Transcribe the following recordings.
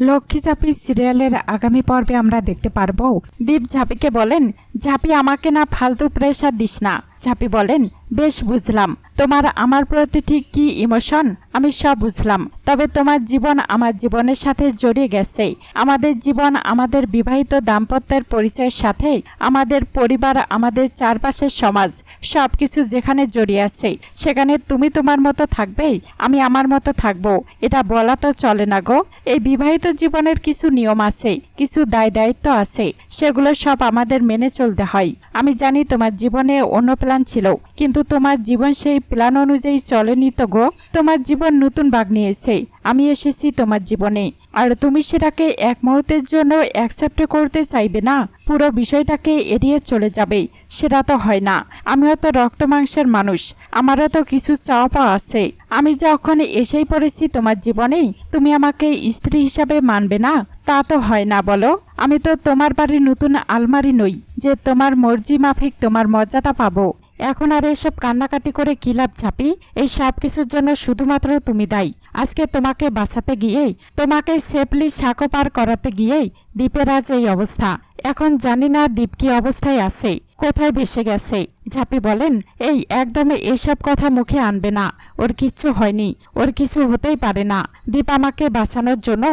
লক্ষ্মী ঝাঁপি সিরিয়ালের আগামী পর্বে আমরা দেখতে পারব। দীপ ঝাঁপিকে বলেন, ঝাঁপি আমাকে না ফালতু প্রেশার দিস না। ঝাঁপি বলেন, বেশ, বুঝলাম। তোমার আমার প্রতি ঠিক কি ইমোশন আমি সব বুঝলাম। তবে তোমার জীবন আমার জীবনের সাথে জড়িয়ে গেছে। আমাদের জীবন আমাদের বিবাহিত দাম্পত্যের পরিচয়ের সাথে আমাদের পরিবার, আমাদের চারপাশের সমাজ সব কিছু যেখানে জড়িয়ে আছে, সেখানে তুমি তোমার মতো থাকবে? আমি আমার মতো থাকব। এটা বলা তো চলে না গো। এই বিবাহিত জীবনের কিছু নিয়ম আছে, কিছু দায় দায়িত্ব আছে। সেগুলো সব আমাদের মেনে চলতে হয়। আমি জানি তোমার জীবনে অন্য প্ল্যান ছিল, কিন্তু তোমার জীবন সেই প্ল্যান অনুযায়ী চলেনি তো গো। তোমার জীবন নতুন বাগ নিয়েছে। আমি এসেছি তোমার জীবনে। আর তুমি সেটাকে এক মুহূর্তের জন্য অ্যাকসেপ্ট করতে চাইবে না। পুরো বিষয়টাকে এড়িয়ে চলে যাবে। সেটা তো হয় না। আমিও তো রক্ত মাংসের মানুষ। আমারও তো কিছু চাওয়া আছে। আমি যখন এসেই পড়েছি তোমার জীবনে, তুমি আমাকে স্ত্রী হিসাবে মানবে না? তা তো হয় না বলো। আমি তো তোমার বাড়ির নতুন আলমারি নই, যে তোমার মর্জি মাফিক তোমার মর্যাদা পাবো। এখন আর এসব কান্নাকাটি করে কি লাভ এই সব কিছুর জন্য শুধুমাত্র তুমি দায়ী। আজকে তোমাকে বাঁচাতে গিয়েই, তোমাকে সেফলি সাঁকো পার করাতে গিয়েই দ্বীপের আজ এই অবস্থা। এখন জানি না দ্বীপ কি অবস্থায় আছে, কোথায় ভেসে গেছে। ঝাপি বলেন, এই একদমে এসব কথা মুখে আনবে না। ওর কিচ্ছু হয়নি, ওর কিছু হতেই পারে না। দীপ আমাকে বাঁচানোর জন্য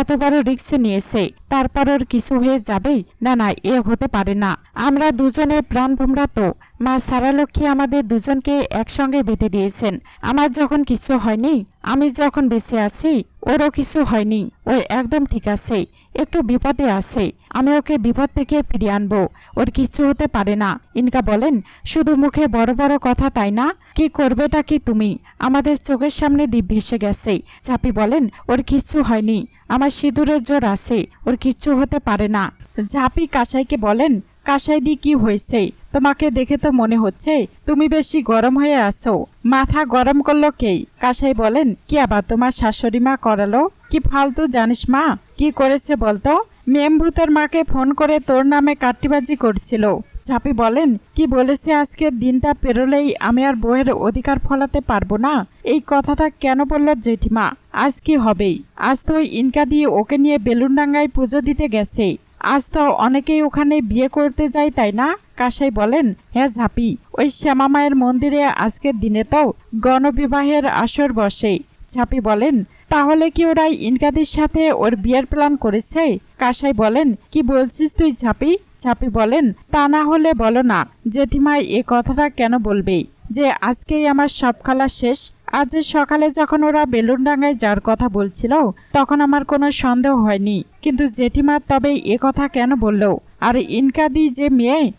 এত বড় রিক্স নিয়েছে। তারপর ওর কিছু হয়ে যাবে? না না, এ হতে পারে না। আমরা দুজনে প্রাণ ভোমরা তো। মা সারালক্ষ্মী আমাদের দুজনকে একসঙ্গে বেঁধে দিয়েছেন। আমার যখন কিছু হয়নি, আমি যখন বেঁচে আছি ওরও কিছু হয়নি। ও একদম ঠিক আছে। একটু বিপদে আছে। আমি ওকে বিপদ থেকে ফিরিয়ে আনব। ওর কিছু হতে পারে না। ইনকা বলেন, শুধু মুখে বড় বড় কথা তাই না? কি করবেটা কি তুমি? আমাদের চোখের সামনে দ্বীপ ভেসে গেছে। চাপি বলেন, ওর কিচ্ছু হয়নি। আমার সিঁদুরের জোর আছে। ওর কিচ্ছু হতে পারে না। ঝাপি কাসাইকে বলেন, কাসাই দি কি হয়েছে? তোমাকে দেখে তো মনে হচ্ছে তুমি বেশি গরম হয়ে আসো মাথা গরম করল কে? কাসাই বলেন, কি আবার তোমার শাশুড়ি মা করালো? কি ফালতু জানিস মা? কি করেছে বলতো? মেমভূতের মাকে ফোন করে তোর নামে কাট্টিবাজি করছিল। ঝাপি বলেন, কি বলেছে আজকের দিনটা পেরোলেই আমি আর বইয়ের অধিকার ফলাতে পারব না। এই কথাটা কেন বলল জেঠিমা? আজ কি হবেই? আজ তো ইনকা দিয়ে ওকে নিয়ে বেলুনডাঙ্গায় পুজো দিতে গেছে। আজ তো অনেকেই ওখানে বিয়ে করতে যায়, তাই না? কাসাই বলেন হ্যাঁ ঝাপি, ওই শ্যামা মায়ের মন্দিরে আজকের দিনে তো গণবিবাহের আসর বসে। ঝাপি বলেন, তাহলে কি ওরা ইনকাদির সাথে ওর বিয়ের প্ল্যান করেছে? কাসাই বলেন, কি বলছিস তুই ঝাপি? ঝাপি বলেন, তা না হলে বলো না, জেঠিমা এ কথাটা কেন বলবে? যে আজকেই আমার সব খেলা শেষ আজ সকালে যখন ওরা বেলুনডাঙ্গায় যাওয়ার কথা বলছিল, তখন আমার কোনো সন্দেহ হয়নি। কিন্তু জেঠিমা তবে এ কথা কেন বলল? আর ইনকাদি যে মেয়ে